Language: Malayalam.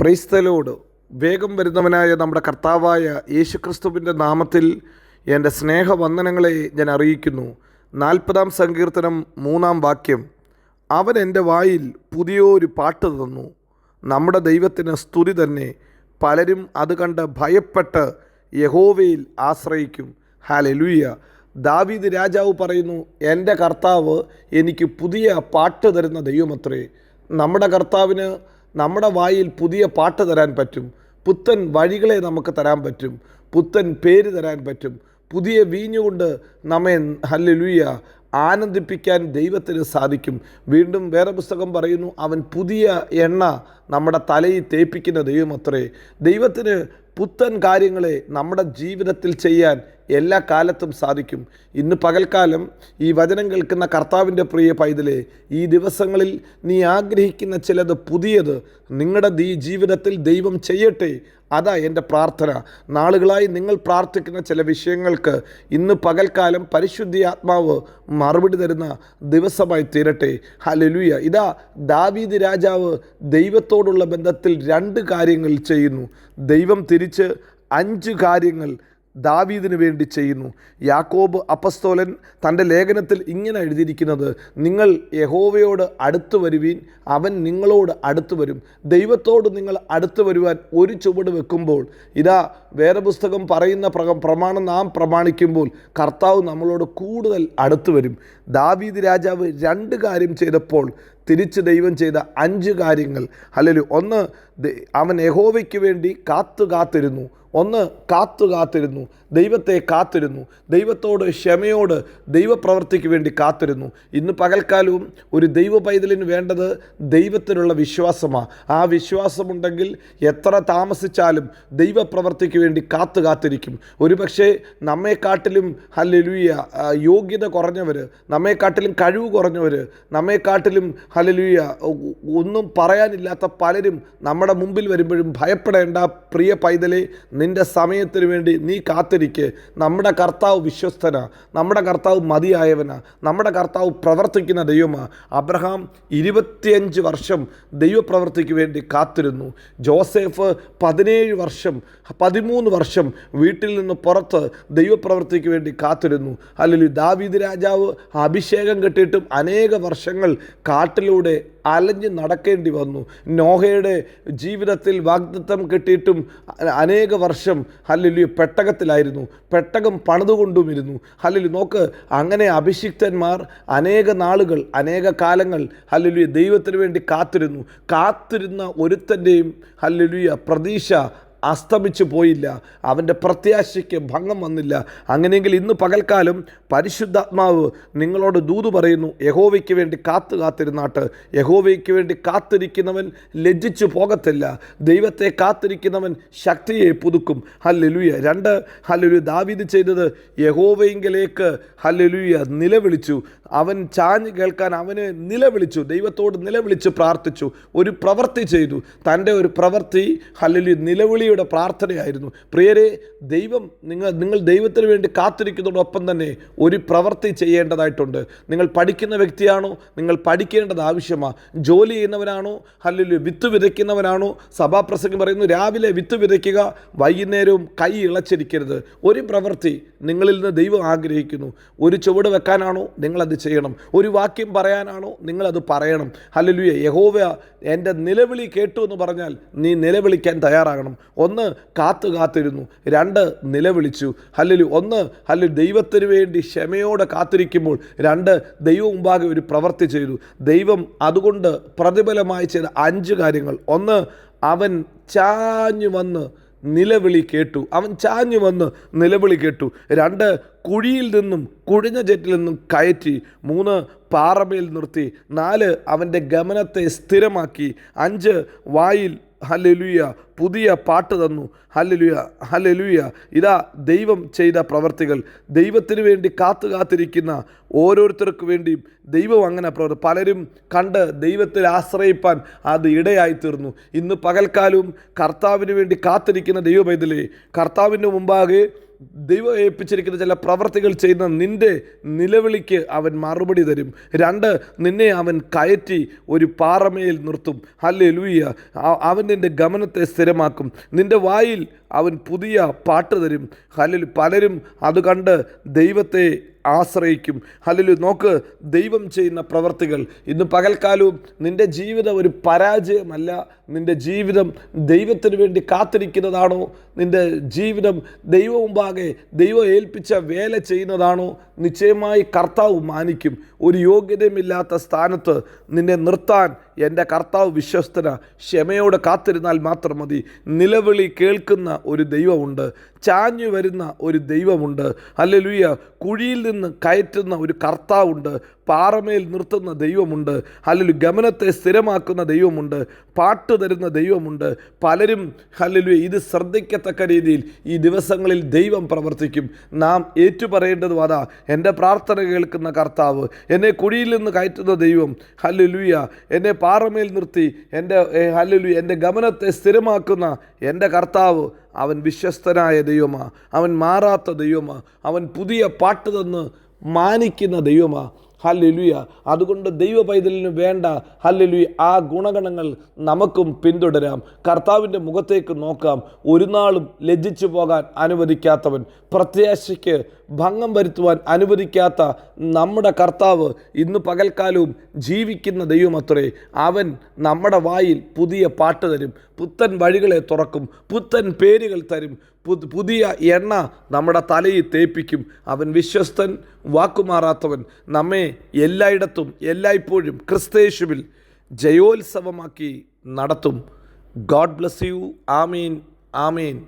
പ്രൈസ്തലോട് വേഗം വരുന്നവനായ നമ്മുടെ കർത്താവായ യേശുക്രിസ്തുവിന്റെ നാമത്തിൽ എന്റെ സ്നേഹവന്ദനങ്ങളെ ഞാൻ അറിയിക്കുന്നു. നാൽപ്പതാം സങ്കീർത്തനം മൂന്നാം വാക്യം. അവൻ എന്റെ വായിൽ പുതിയൊരു പാട്ട് തന്നു. നമ്മുടെ ദൈവത്തിന് സ്തുതി തന്നെ. പലരും അത് കണ്ട് ഭയപ്പെട്ട് യഹോവയിൽ ആശ്രയിക്കും. ഹാലലുയ്യ ദാവീദ് രാജാവ് പറയുന്നു എന്റെ കർത്താവ് എനിക്ക് പുതിയ പാട്ട് തരുന്ന ദൈവമത്രേ. നമ്മുടെ കർത്താവിന് നമ്മുടെ വായിൽ പുതിയ പാട്ട് തരാൻ പറ്റും. പുത്തൻ വഴികളെ നമുക്ക് തരാൻ പറ്റും. പുത്തൻ പേര് തരാൻ പറ്റും. പുതിയ വീഞ്ഞുകൊണ്ട് നമ്മെ ഹല്ലുയ്യ ആനന്ദിപ്പിക്കാൻ ദൈവത്തിന് സാധിക്കും. വീണ്ടും വേറെ പുസ്തകം പറയുന്നു അവൻ പുതിയ എണ്ണ നമ്മുടെ തലയിൽ തേപ്പിക്കുന്ന ദൈവമത്രേ. ദൈവത്തിന് പുത്തൻ കാര്യങ്ങളെ നമ്മുടെ ജീവിതത്തിൽ ചെയ്യാൻ എല്ലാ കാലത്തും സാധിക്കും. ഇന്ന് പകൽക്കാലം ഈ വചനം കേൾക്കുന്ന കർത്താവിന്റെ പ്രിയ പൈതലെ ഈ ദിവസങ്ങളിൽ നീ ആഗ്രഹിക്കുന്ന ചിലത് പുതിയത് നിങ്ങളുടെ ഈ ജീവിതത്തിൽ ദൈവം ചെയ്യട്ടെ. അതാ എന്റെ പ്രാർത്ഥന. നാളുകളായി നിങ്ങൾ പ്രാർത്ഥിക്കുന്ന ചില വിഷയങ്ങൾക്ക് ഇന്ന് പകൽക്കാലം പരിശുദ്ധി ആത്മാവ് മറുപടി തരുന്ന ദിവസമായി തീരട്ടെ. ഹലലുയ ഇതാ ദാവീദ് രാജാവ് ദൈവത്തോടുള്ള ബന്ധത്തിൽ രണ്ട് കാര്യങ്ങൾ ചെയ്യുന്നു. ദൈവം തിരിച്ച് അഞ്ച് കാര്യങ്ങൾ ദാവീദിന് വേണ്ടി ചെയ്യുന്നു. യാക്കോബ് അപ്പസ്തോലൻ തന്റെ ലേഖനത്തിൽ ഇങ്ങനെ എഴുതിയിരിക്കുന്നത് നിങ്ങൾ യഹോവയോട് അടുത്തു വരുവീൻ അവൻ നിങ്ങളോട് അടുത്തു വരും. ദൈവത്തോട് നിങ്ങൾ അടുത്തു വരുവാൻ ഒരു ചുവട് വെക്കുമ്പോൾ ഇതാ വേറെ പുസ്തകം പറയുന്ന പ്ര പ്രമാണം നാം പ്രമാണിക്കുമ്പോൾ കർത്താവ് നമ്മളോട് കൂടുതൽ അടുത്തു വരും. ദാവീദ് രാജാവ് രണ്ട് കാര്യം ചെയ്തപ്പോൾ തിരിച്ച് ദൈവം ചെയ്ത അഞ്ച് കാര്യങ്ങൾ. അല്ലെങ്കിൽ ഒന്ന് അവൻ യഹോവയ്ക്ക് വേണ്ടി കാത്തു കാത്തിരുന്നു ഒന്ന് കാത്തു കാത്തിരുന്നു ദൈവത്തെ കാത്തിരുന്നു ദൈവത്തോട് ക്ഷമയോട് ദൈവപ്രവർത്തിക്ക് വേണ്ടി കാത്തിരുന്നു. ഇന്ന് പകൽക്കാലവും ഒരു ദൈവ പൈതലിന് വേണ്ടത് ദൈവത്തിലുള്ള വിശ്വാസമാണ് ആ വിശ്വാസമുണ്ടെങ്കിൽ എത്ര താമസിച്ചാലും ദൈവപ്രവർത്തിക്ക് വേണ്ടി കാത്തു കാത്തിരിക്കും. ഒരുപക്ഷെ നമ്മെക്കാട്ടിലും ഹലലുയ യോഗ്യത കുറഞ്ഞവർ നമ്മെക്കാട്ടിലും കഴിവ് കുറഞ്ഞവർ നമ്മെക്കാട്ടിലും ഹലലുയ ഒന്നും പറയാനില്ലാത്ത പലരും നമ്മുടെ മുമ്പിൽ വരുമ്പോഴും ഭയപ്പെടേണ്ട പ്രിയ പൈതലെ നിന്റെ സമയത്തിന് വേണ്ടി നീ കാത്തിരിക്കെ. നമ്മുടെ കർത്താവ് വിശ്വസ്തനാ. നമ്മുടെ കർത്താവ് മതിയായവനാ. നമ്മുടെ കർത്താവ് പ്രവർത്തിക്കുന്ന ദൈവമാ. അബ്രഹാം ഇരുപത്തിയഞ്ച് വർഷം ദൈവപ്രവർത്തിക്ക് വേണ്ടി കാത്തിരുന്നു. ജോസഫ് പതിനേഴ് വർഷം പതിമൂന്ന് വർഷം വീട്ടിൽ നിന്ന് പുറത്ത് ദൈവപ്രവർത്തിക്ക് വേണ്ടി കാത്തിരുന്നു. അല്ലെങ്കിൽ ദാവീദ് രാജാവ് അഭിഷേകം കെട്ടിയിട്ടും അനേക വർഷങ്ങൾ കാട്ടിലൂടെ അലഞ്ഞ് നടക്കേണ്ടി വന്നു. നോഹയുടെ ജീവിതത്തിൽ വാഗ്ദത്തം കിട്ടിയിട്ടും അനേക വർഷം ഹല്ലുലി പെട്ടകത്തിലായിരുന്നു. പെട്ടകം പണിതുകൊണ്ടുമിരുന്നു. ഹല്ലുലി നോക്ക് അങ്ങനെ അഭിഷിക്തന്മാർ അനേക നാളുകൾ അനേക കാലങ്ങൾ ഹല്ലുലി ദൈവത്തിന് വേണ്ടി കാത്തിരുന്നു. കാത്തിരുന്ന ഒരുത്തന്റെയും ഹല്ലുലിയ പ്രതീക്ഷ അസ്തമിച്ചു പോയില്ല. അവന്റെ പ്രത്യാശയ്ക്ക് ഭംഗം വന്നില്ല. അങ്ങനെയെങ്കിൽ ഇന്ന് പകൽക്കാലം പരിശുദ്ധാത്മാവ് നിങ്ങളോട് ദൂത് പറയുന്നു യഹോവയ്ക്ക് വേണ്ടി കാത്തു കാത്തിരുന്നാട്ട് യഹോവയ്ക്ക് വേണ്ടി കാത്തിരിക്കുന്നവൻ ലജ്ജിച്ചു പോകത്തില്ല. ദൈവത്തെ കാത്തിരിക്കുന്നവൻ ശക്തിയെ പുതുക്കും. ഹല്ലലുയ. രണ്ട് ഹല്ലലു ദാവീദ് ചെയ്തത് യഹോവയെങ്കിലേക്ക് ഹല്ലലുയ നിലവിളിച്ചു. അവൻ ചാഞ്ഞ് കേൾക്കാൻ അവനെ നിലവിളിച്ചു. ദൈവത്തോട് നിലവിളിച്ച് പ്രാർത്ഥിച്ചു. ഒരു പ്രവൃത്തി ചെയ്തു. തന്റെ ഒരു പ്രവൃത്തി ഹല്ലലു നിലവിളിയുടെ പ്രാർത്ഥനയായിരുന്നു. പ്രിയരെ ദൈവം നിങ്ങൾ നിങ്ങൾ ദൈവത്തിന് വേണ്ടി കാത്തിരിക്കുന്നതോടൊപ്പം തന്നെ ഒരു പ്രവൃത്തി ചെയ്യേണ്ടതായിട്ടുണ്ട്. നിങ്ങൾ പഠിക്കുന്ന വ്യക്തിയാണോ? നിങ്ങൾ പഠിക്കേണ്ടത് ആവശ്യമാണ് ജോലി ചെയ്യുന്നവരാണോ അല്ലെങ്കിൽ വിത്ത് വിതയ്ക്കുന്നവരാണോ സഭാപ്രസംഗം പറയുന്നു രാവിലെ വിത്ത് വിതയ്ക്കുക വൈകുന്നേരവും കൈ ഇളച്ചിരിക്കരുത്. ഒരു പ്രവൃത്തി നിങ്ങളിൽ നിന്ന് ദൈവം ആഗ്രഹിക്കുന്നു. ഒരു ചുവട് വെക്കാനാണോ? നിങ്ങളത് ചെയ്യണം. ഒരു വാക്യം പറയാനാണോ? നിങ്ങളത് പറയണം. ഹലലുയ യഹോവ എന്റെ നിലവിളി കേട്ടു എന്ന് പറഞ്ഞാൽ നീ നിലവിളിക്കാൻ തയ്യാറാകണം. ഒന്ന് കാത്തു കാത്തിരുന്നു. രണ്ട് നിലവിളിച്ചു. ഹല്ലലു ഒന്ന് ഹല്ലു ദൈവത്തിന് വേണ്ടി ക്ഷമയോടെ കാത്തിരിക്കുമ്പോൾ രണ്ട് ദൈവം മുമ്പാകെ ഒരു പ്രവൃത്തി ചെയ്തു. ദൈവം അതുകൊണ്ട് പ്രതിഫലമായി ചെയ്ത അഞ്ച് കാര്യങ്ങൾ. ഒന്ന് അവൻ ചാഞ്ഞു വന്ന് നിലവിളി കേട്ടു. അവൻ ചാഞ്ഞു വന്ന് നിലവിളി കേട്ടു. രണ്ട് കുഴിയിൽ നിന്നും കുഴിഞ്ഞ ജെറ്റിൽ നിന്നും കയറ്റി. മൂന്ന് പാറമേൽ നിർത്തി. നാല് അവന്റെ ഗമനത്തെ സ്ഥിരമാക്കി. അഞ്ച് വായിൽ ഹല്ലുയ പുതിയ പാട്ട് തന്നു. ഹലലുയ ഹലലുയ ഇതാ ദൈവം ചെയ്ത പ്രവർത്തികൾ. ദൈവത്തിന് വേണ്ടി കാത്തു കാത്തിരിക്കുന്ന ഓരോരുത്തർക്ക് വേണ്ടിയും ദൈവം അങ്ങനെ പ്രവർത്തി പലരും കണ്ട് ദൈവത്തിൽ ആശ്രയിപ്പാൻ അത് ഇടയായി തീർന്നു ഇന്ന് പകൽക്കാലവും കർത്താവിന് വേണ്ടി കാത്തിരിക്കുന്ന ദൈവപൈതലേ കർത്താവിന്റെ മുമ്പാകെ ദൈവം ഏൽപ്പിച്ചിരിക്കുന്ന ചില പ്രവർത്തികൾ ചെയ്യുന്ന നിന്റെ നിലവിളിക്ക് അവൻ മറുപടി തരും. രണ്ട് നിന്നെ അവൻ കയറ്റി ഒരു പാറമേൽ നിർത്തും. അല്ലെ ലൂയ്യ അവൻ നിന്റെ ഗമനത്തെ സ്ഥിരമാക്കും. നിന്റെ വായിൽ അവൻ പുതിയ പാട്ട് തരും. ഹല്ലിൽ പലരും അത് കണ്ട് ദൈവത്തെ ആശ്രയിക്കും. ഹല്ലിൽ നോക്ക് ദൈവം ചെയ്യുന്ന പ്രവർത്തികൾ. ഇന്ന് പകൽക്കാലവും നിന്റെ ജീവിതം ഒരു പരാജയമല്ല. നിന്റെ ജീവിതം ദൈവത്തിന് വേണ്ടി കാത്തിരിക്കുന്നതാണോ? നിന്റെ ജീവിതം ദൈവം മുമ്പാകെ ദൈവം ഏൽപ്പിച്ച വേല ചെയ്യുന്നതാണോ? നിശ്ചയമായി കർത്താവ് മാനിക്കും. ഒരു യോഗ്യതയുമില്ലാത്ത സ്ഥാനത്ത് നിന്നെ നിർത്താൻ എന്റെ കർത്താവ് വിശ്വസ്തന. ക്ഷമയോടെ കാത്തിരുന്നാൽ മാത്രം മതി. നിലവിളി കേൾക്കുന്ന ഒരു ദൈവമുണ്ട്. ചാഞ്ഞു വരുന്ന ഒരു ദൈവമുണ്ട്. അല്ലെലുയ്യ കുഴിയിൽ നിന്ന് കയറ്റുന്ന ഒരു കർത്താവുണ്ട്. പാറമേൽ നിർത്തുന്ന ദൈവമുണ്ട്. അല്ലെങ്കിൽ ഗമനത്തെ സ്ഥിരമാക്കുന്ന ദൈവമുണ്ട്. പാട്ട് തരുന്ന ദൈവമുണ്ട്. പലരും അല്ലെങ്കിൽ ഇത് ശ്രദ്ധിക്കത്തക്ക രീതിയിൽ ഈ ദിവസങ്ങളിൽ ദൈവം പ്രവർത്തിക്കും. നാം ഏറ്റുപറയേണ്ടതും അതാ എന്റെ പ്രാർത്ഥന കേൾക്കുന്ന കർത്താവ് എന്നെ കുഴിയിൽ നിന്ന് കയറ്റുന്ന ദൈവം ഹല്ലുലുയ എന്നെ പാറമേൽ നിർത്തി എന്റെ ഹല്ലുലു എന്റെ ഗമനത്തെ സ്ഥിരമാക്കുന്ന എന്റെ കർത്താവ് അവൻ വിശ്വസ്തനായ ദൈവമാ അവൻ മാറാത്ത ദൈവമാ അവൻ പുതിയ പാട്ട് തന്ന് മാനിക്കുന്ന ദൈവമാ. ഹല്ലുലുയ. അതുകൊണ്ട് ദൈവ പൈതലിന് വേണ്ട ഹല്ലിലുയ ആ ഗുണഗണങ്ങൾ നമുക്കും പിന്തുടരാം. കർത്താവിന്റെ മുഖത്തേക്ക് നോക്കാം. ഒരു നാളും ലജ്ജിച്ചു പോകാൻ അനുവദിക്കാത്തവൻ പ്രത്യാശയ്ക്ക് ഭംഗം വരുത്തുവാൻ അനുവദിക്കാത്ത നമ്മുടെ കർത്താവ് ഇന്ന് പകൽക്കാലവും ജീവിക്കുന്ന ദൈവമത്രേ അവൻ നമ്മുടെ വായിൽ പുതിയ പാട്ട് തരും. പുത്തൻ വഴികളെ തുറക്കും. പുത്തൻ പേരുകൾ തരും. പുതിയ എണ്ണ നമ്മുടെ തലയിൽ തേപ്പിക്കും. അവൻ വിശ്വസ്തൻ വാക്കുമാറാത്തവൻ. നമ്മെ എല്ലായിടത്തും എല്ലായ്പ്പോഴും ക്രിസ്തേശുവിൽ ജയോത്സവമാക്കി നടത്തും. God bless you. Amin. Amin.